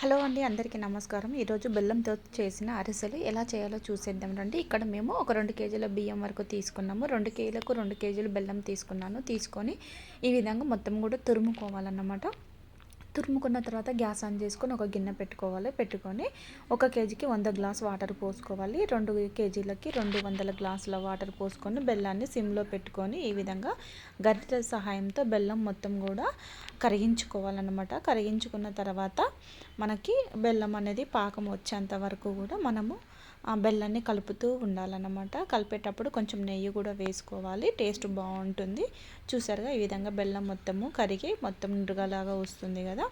Hello అండి అందరికీ నమస్కారం. ఈరోజు బెల్లంతో చేసిన అరిసెలు ఎలా చేయాలో చూసేద్దాం రండి. ఇక్కడ మేము ఒక రెండు కేజీల బియ్యం వరకు తీసుకున్నాము. రెండు కేజీలకు రెండు కేజీలు బెల్లం తీసుకున్నాను. తీసుకొని ఈ విధంగా మొత్తం కూడా తురుముకోవాలన్నమాట. తురుముకున్న తర్వాత గ్యాస్ ఆన్ చేసుకొని ఒక గిన్నె పెట్టుకోవాలి. పెట్టుకొని ఒక కేజీకి వంద గ్లాస్ వాటర్ పోసుకోవాలి. రెండు కేజీలకి రెండు వందల గ్లాసుల వాటర్ పోసుకొని బెల్లాన్ని సిమ్లో పెట్టుకొని ఈ విధంగా గరిట సహాయంతో బెల్లం మొత్తం కూడా కరిగించుకోవాలన్నమాట. కరిగించుకున్న తర్వాత మనకి బెల్లం అనేది పాకం వచ్చేంత వరకు కూడా మనము బెల్లాన్ని కలుపుతూ ఉండాలన్నమాట. కలిపేటప్పుడు కొంచెం నెయ్యి కూడా వేసుకోవాలి. టేస్ట్ బాగుంటుంది. చూసారుగా ఈ విధంగా బెల్లం మొత్తము కరిగి మొత్తం నిరుగలాగా వస్తుంది కదా.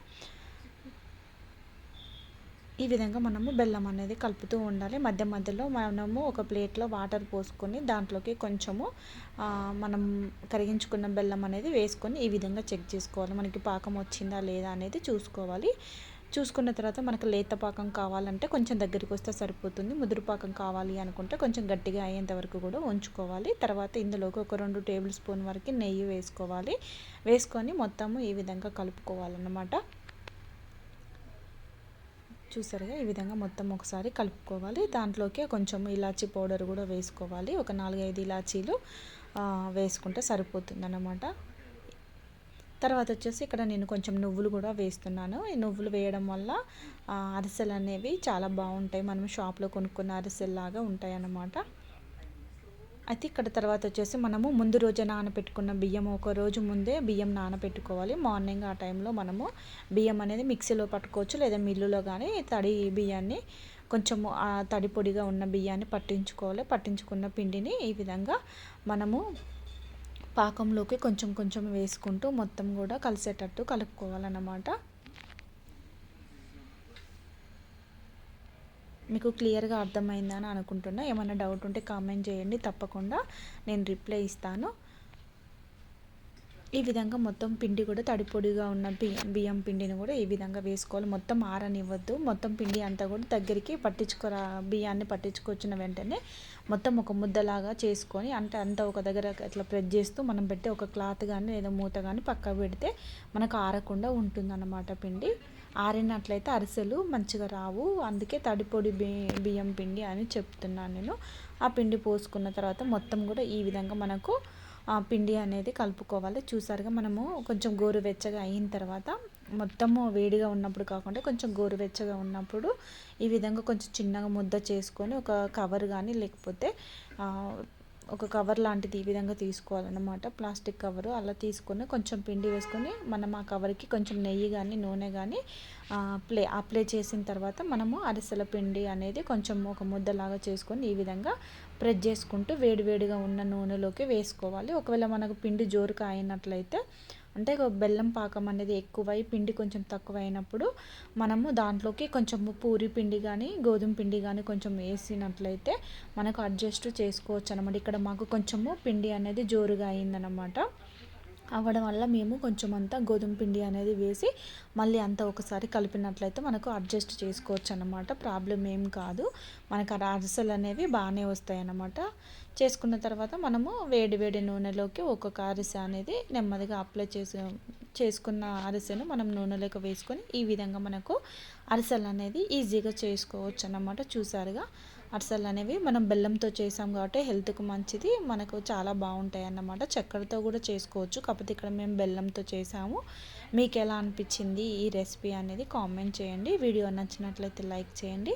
ఈ విధంగా మనము బెల్లం అనేది కలుపుతూ ఉండాలి. మధ్య మధ్యలో మనము ఒక ప్లేట్లో వాటర్ పోసుకొని దాంట్లోకి కొంచెము మనం కరిగించుకున్న బెల్లం అనేది వేసుకొని ఈ విధంగా చెక్ చేసుకోవాలి. మనకి పాకం వచ్చిందా లేదా అనేది చూసుకోవాలి. చూసుకున్న తర్వాత మనకు లేత పాకం కావాలంటే కొంచెం దగ్గరికి వస్తే సరిపోతుంది. ముదురు పాకం కావాలి అనుకుంటే కొంచెం గట్టిగా అయ్యేంత వరకు కూడా ఉంచుకోవాలి. తర్వాత ఇందులోకి ఒక రెండు టేబుల్ స్పూన్ వరకు నెయ్యి వేసుకోవాలి. వేసుకొని మొత్తము ఈ విధంగా కలుపుకోవాలన్నమాట. చూసారుగా? ఈ విధంగా మొత్తం ఒకసారి కలుపుకోవాలి. దాంట్లోకి కొంచెం ఇలాచీ పౌడర్ కూడా వేసుకోవాలి. ఒక నాలుగైదు ఇలాచీలు వేసుకుంటే సరిపోతుంది అన్నమాట తర్వాత వచ్చేసి ఇక్కడ నేను కొంచెం నువ్వులు కూడా వేస్తున్నాను. ఈ నువ్వులు వేయడం వల్ల అరిసెలు అనేవి చాలా బాగుంటాయి. మనం షాప్లో కొనుక్కున్న అరిసెల్లాగా ఉంటాయి అన్నమాట అయితే ఇక్కడ తర్వాత వచ్చేసి మనము ముందు రోజు నానబెట్టుకున్న బియ్యం ఒక రోజు ముందే బియ్యం నానబెట్టుకోవాలి మార్నింగ్ ఆ టైంలో మనము బియ్యం అనేది మిక్సీలో పట్టుకోవచ్చు లేదా మిల్లులో కానీ తడి బియ్యాన్ని కొంచెం తడి పొడిగా ఉన్న బియ్యాన్ని పట్టించుకోవాలి. పట్టించుకున్న పిండిని ఈ విధంగా మనము పాకంలోకి కొంచెం కొంచెం వేసుకుంటూ మొత్తం కూడా కలిసేటట్టు కలుపుకోవాలన్నమాట. మీకు క్లియర్గా అర్థమైందని అనుకుంటున్నా. ఏమైనా డౌట్ ఉంటే కామెంట్ చేయండి. తప్పకుండా నేను రిప్లై ఇస్తాను. ఈ విధంగా మొత్తం పిండి కూడా తడిపొడిగా ఉన్న బియ్యం పిండిని కూడా ఈ విధంగా వేసుకోవాలి. మొత్తం ఆరనివ్వద్దు. మొత్తం పిండి అంతా కూడా దగ్గరికి పట్టించుకురా బియ్యాన్ని పట్టించుకొచ్చిన వెంటనే మొత్తం ఒక ముద్దలాగా చేసుకొని అంటే అంతా ఒక దగ్గర ఇట్లా ప్రెస్ చేస్తూ మనం పెట్టి ఒక క్లాత్ కానీ లేదా మూత కానీ పక్క పెడితే మనకు ఆరకుండా ఉంటుందన్నమాట పిండి. ఆరినట్లయితే అరిసెలు మంచిగా రావు. అందుకే తడిపొడి బియ్యం పిండి అని చెప్తున్నాను నేను. ఆ పిండి పోసుకున్న తర్వాత మొత్తం కూడా ఈ విధంగా మనకు పిండి అనేది కలుపుకోవాలి. చూసారుగా మనము కొంచెం గోరువెచ్చగా అయిన తర్వాత మొత్తము వేడిగా ఉన్నప్పుడు కాకుండా కొంచెం గోరువెచ్చగా ఉన్నప్పుడు ఈ విధంగా కొంచెం చిన్నగా ముద్ద చేసుకొని ఒక కవర్ కానీ లేకపోతే ఒక కవర్ లాంటిది ఈ విధంగా తీసుకోవాలన్నమాట. ప్లాస్టిక్ కవరు అలా తీసుకొని కొంచెం పిండి వేసుకొని మనం ఆ కవర్కి కొంచెం నెయ్యి కానీ నూనె కానీ ప్లే అప్లై చేసిన తర్వాత మనము అరిసెల పిండి అనేది కొంచెం ఒక ముద్దలాగా చేసుకొని ఈ విధంగా ప్రెస్ చేసుకుంటూ వేడివేడిగా ఉన్న నూనెలోకి వేసుకోవాలి. ఒకవేళ మనకు పిండి జోరుగా అయినట్లయితే అంటే బెల్లం పాకం అనేది ఎక్కువై పిండి కొంచెం తక్కువ అయినప్పుడు మనము దాంట్లోకి కొంచెం పూరి పిండి కానీ గోధుమ పిండి కానీ కొంచెం వేసినట్లయితే మనకు అడ్జస్ట్ చేసుకోవచ్చు అనమాట ఇక్కడ మాకు కొంచెము పిండి అనేది జోరుగా అయిందనమాట అవ్వడం వల్ల మేము కొంచెం అంతా గోధుమ పిండి అనేది వేసి మళ్ళీ అంతా ఒకసారి కలిపినట్లయితే మనకు అడ్జస్ట్ చేసుకోవచ్చు అనమాట ప్రాబ్లం ఏం కాదు. మనకు ఆ అరిసెలు అనేవి బాగానే వస్తాయి అన్నమాట చేసుకున్న తర్వాత మనము వేడి వేడి నూనెలోకి ఒక్కొక్క అరిసె అనేది నెమ్మదిగా అప్లై చేసి చేసుకున్న అరిసెను మనం నూనెలోకి వేసుకొని ఈ విధంగా మనకు అరిసెలు అనేది ఈజీగా చేసుకోవచ్చు అన్నమాట చూసారుగా? అరిసెలు అనేవి మనం బెల్లంతో చేసాం కాబట్టి హెల్త్కి మంచిది మనకు చాలా బాగుంటాయి అన్నమాట చక్కెరతో కూడా చేసుకోవచ్చు కాకపోతే ఇక్కడ మేము బెల్లంతో చేసాము. మీకు ఎలా అనిపించింది ఈ రెసిపీ అనేది కామెంట్ చేయండి. వీడియో నచ్చినట్లయితే లైక్ చేయండి.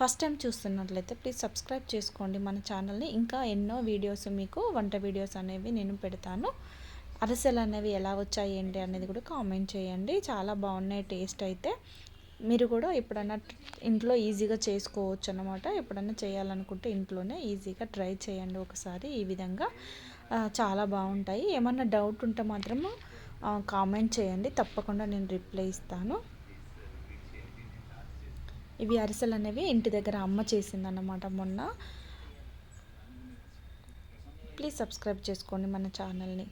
ఫస్ట్ టైం చూస్తున్నట్లయితే ప్లీజ్ సబ్స్క్రైబ్ చేసుకోండి మన ఛానల్ని. ఇంకా ఎన్నో వీడియోస్ మీకు వంట వీడియోస్ అనేవి నేను పెడతాను. అరిసెలు అనేవి ఎలా వచ్చాయి ఏంటి అనేది కూడా కామెంట్ చేయండి. చాలా బాగున్నాయి టేస్ట్ అయితే. మీరు కూడా ఎప్పుడన్నా ఇంట్లో ఈజీగా చేసుకోవచ్చు అనమాట ఎప్పుడన్నా చేయాలనుకుంటే ఇంట్లోనే ఈజీగా ట్రై చేయండి ఒకసారి. ఈ విధంగా చాలా బాగుంటాయి. ఏమన్నా డౌట్ ఉంటే మాత్రము కామెంట్ చేయండి. తప్పకుండా నేను రిప్లై ఇస్తాను. ఇవి అరిసెలు అనేవి ఇంటి దగ్గర అమ్మ చేసిందన్నమాట మొన్న. ప్లీజ్ సబ్స్క్రైబ్ చేసుకోండి మన ఛానల్ని.